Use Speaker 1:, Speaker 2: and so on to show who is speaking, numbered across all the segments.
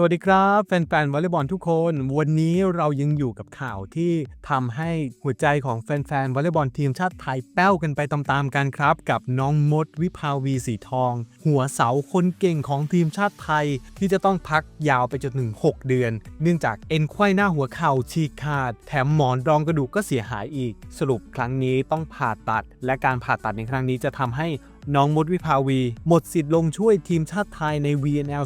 Speaker 1: สวัสดีครับแฟนๆวอลเลย์บอลทุกคน วันนี้เรายังอยู่กับข่าวที่ทำให้หัวใจของแฟนๆวอลเลย์บอลทีมชาติไทยแป้วกันไปตามๆกันครับ กับน้องมดวิภาวีสีทอง หัวเสาคนเก่งของทีมชาติไทย ที่จะต้องพักยาวไปจนถึง6เดือน เนื่องจากเอ็นไขว้หน้าหัวเข่าฉีกขาด แถมหมอนรองกระดูกก็เสียหายอีก สรุปครั้งนี้ต้องผ่าตัด และการผ่าตัดในครั้งนี้จะทำให้ น้องมดวิภาวี หมดสิทธิ์ลงช่วยทีมชาติไทยใน VNL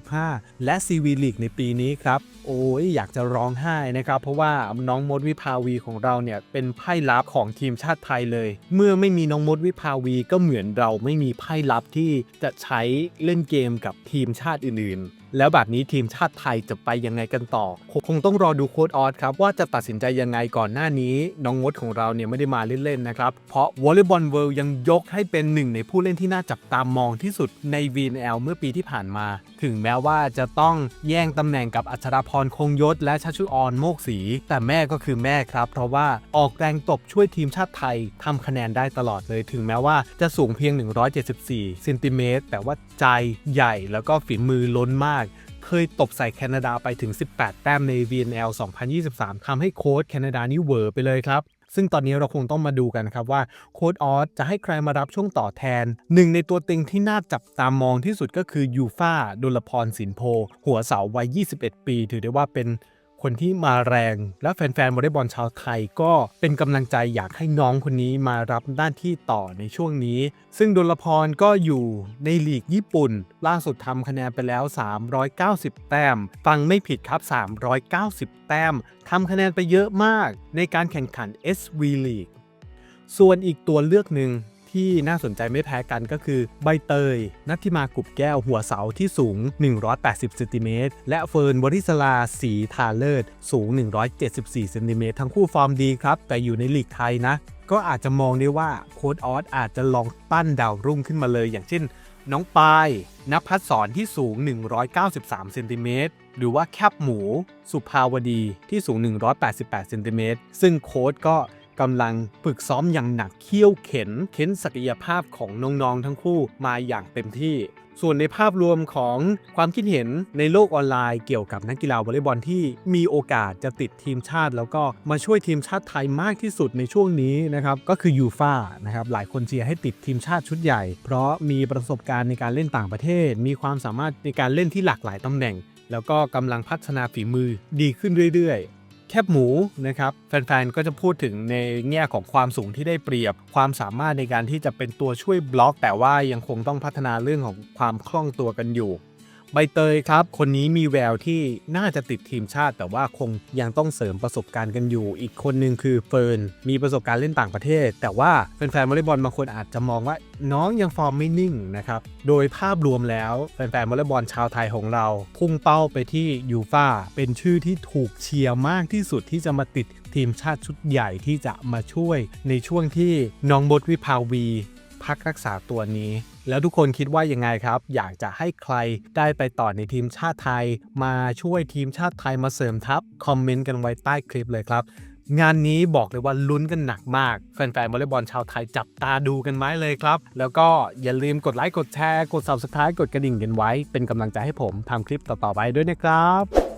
Speaker 1: 2025 และ CV League ในปีนี้ครับ โอ้ยอยากจะร้องไห้นะครับ เพราะว่าน้องมดวิภาวีของเราเนี่ย เป็นไพ่ลับของทีมชาติไทยเลย เมื่อไม่มีน้องมดวิภาวีก็เหมือนเราไม่มีไพ่ลับที่จะใช้เล่นเกมกับทีมชาติอื่นๆ แล้วแบบนี้ทีมชาติไทยจะไปยังไงกันต่อ คงต้องรอดูโค้ดออสครับว่าจะตัดสินใจยังไงก่อนหน้านี้น้องมดของเราเนี่ยไม่ได้มาเล่นๆนะครับเพราะวอลเลย์บอลเวิลด์ยังยกให้เป็นหนึ่งในผู้เล่นที่น่าจับตามองที่สุดใน VNL เมื่อปีที่ผ่านมา ถึงแม้ว่าจะต้องแย่งตำแหน่งกับอัชราพรคงยศ และชัชชุออนโมกศรีแต่แม่ก็คือแม่ครับ เพราะว่าออกแรงตบช่วยทีมชาติไทยทำคะแนนได้ตลอดเลย ถึงแม้ว่าจะสูงเพียง 174เซนติเมตรแต่ว่าใจใหญ่แล้วก็ฝีมือล้นมากเคยตบใส่แคนาดาไปถึง 18 แต้มใน VNL 2023 ทำให้โค้ชแคนาดานี่เวอไปเลยครับซึ่งตอนนี้เราคงต้องมาดูกันครับว่าโค้ดออสจะให้ใครมารับช่วงต่อแทน หนึ่งในตัวเต็งที่น่าจับตามองที่สุดก็คือยูฟาดุลพรสินโพ หัวเสาวัย 21 ปี ถือได้ว่าเป็น คนที่มาแรง และแฟนๆวอลเลย์บอลชาวไทยก็เป็นกำลังใจอยากให้น้องคนนี้มารับหน้าที่ต่อในช่วงนี้ ซึ่งดลพรก็อยู่ในลีกญี่ปุ่น ล่าสุดทำคะแนนไปแล้ว 390 แต้ม ฟังไม่ผิดครับ 390 แต้มทำคะแนนไปเยอะมากในการแข่งขัน SV League ส่วนอีกตัวเลือกหนึ่ง ที่น่าสนใจไม่แพ้กันก็คือ ใบเตย นัทธิมากุบแก้วหัวเสาที่สูง 180เซนติเมตรและเฟิร์นวริศลาสีทาเลิศสูง 174เซนติเมตรทั้งคู่ฟอร์มดีครับ แต่อยู่ในลีกไทยนะ ก็อาจจะมองได้ว่าโค้ดออสอาจจะลองปั้นดาวรุ่งขึ้นมาเลย อย่างเช่น น้องปายนภัสสรที่สูง 193เซนติเมตรหรือว่าแคบหมู สุภาวดีที่สูง 188เซนติเมตรซึ่งโค้ดก็ กำลังฝึกซ้อมอย่างหนักเคี่ยวเข็น เข็นศักยภาพของน้องๆทั้งคู่มาอย่างเต็มที่ ส่วนในภาพรวมของความคิดเห็นในโลกออนไลน์เกี่ยวกับนักกีฬาวอลเลย์บอลที่มีโอกาสจะติดทีมชาติ แล้วก็มาช่วยทีมชาติไทยมากที่สุดในช่วงนี้นะครับก็คือยูฟ่านะครับหลายคนเชียร์ให้ติดทีมชาติชุดใหญ่ เพราะมีประสบการณ์ในการเล่นต่างประเทศ มีความสามารถในการเล่นที่หลากหลายตำแหน่ง แล้วก็กำลังพัฒนาฝีมือดีขึ้นเรื่อยๆ แคบหมูนะครับแฟนๆ ก็จะพูดถึงในแง่ของความสูงที่ได้เปรียบ ความสามารถในการที่จะเป็นตัวช่วยบล็อก แต่ว่ายังคงต้องพัฒนาเรื่องของความคล่องตัวกันอยู่ ใบเตยครับ คนนี้มีแววที่น่าจะติดทีมชาติ แต่ว่าคงยังต้องเสริมประสบการณ์กันอยู่ อีกคนนึงคือเฟิร์น มีประสบการณ์เล่นต่างประเทศ แต่ว่าแฟนๆวอลเลย์บอลบางคนอาจจะมองว่าน้องยังฟอร์มไม่นิ่งนะครับ โดยภาพรวมแล้วแฟนๆวอลเลย์บอลชาวไทยของเรา พุ่งเป้าไปที่ยูฟาเป็นชื่อที่ถูกเชียร์มากที่สุดที่จะมาติดทีมชาติชุดใหญ่ที่จะมาช่วย ในช่วงที่น้องบดวิภาวี พักรักษาตัวนี้ แล้วทุกคนคิดว่ายังไงครับ อยากจะให้ใครได้ไปต่อในทีมชาติไทย มาช่วยทีมชาติไทยมาเสริมทัพ คอมเมนต์กันไว้ใต้คลิปเลยครับ งานนี้บอกเลยว่าลุ้นกันหนักมาก แฟนๆวอลเลย์บอลชาวไทยจับตาดูกันไว้เลยครับ แล้วก็อย่าลืมกดไลค์กดแชร์กด subscribe กดกระดิ่งกันไว้ เป็นกำลังใจให้ผมทำคลิปต่อๆไปด้วยนะครับ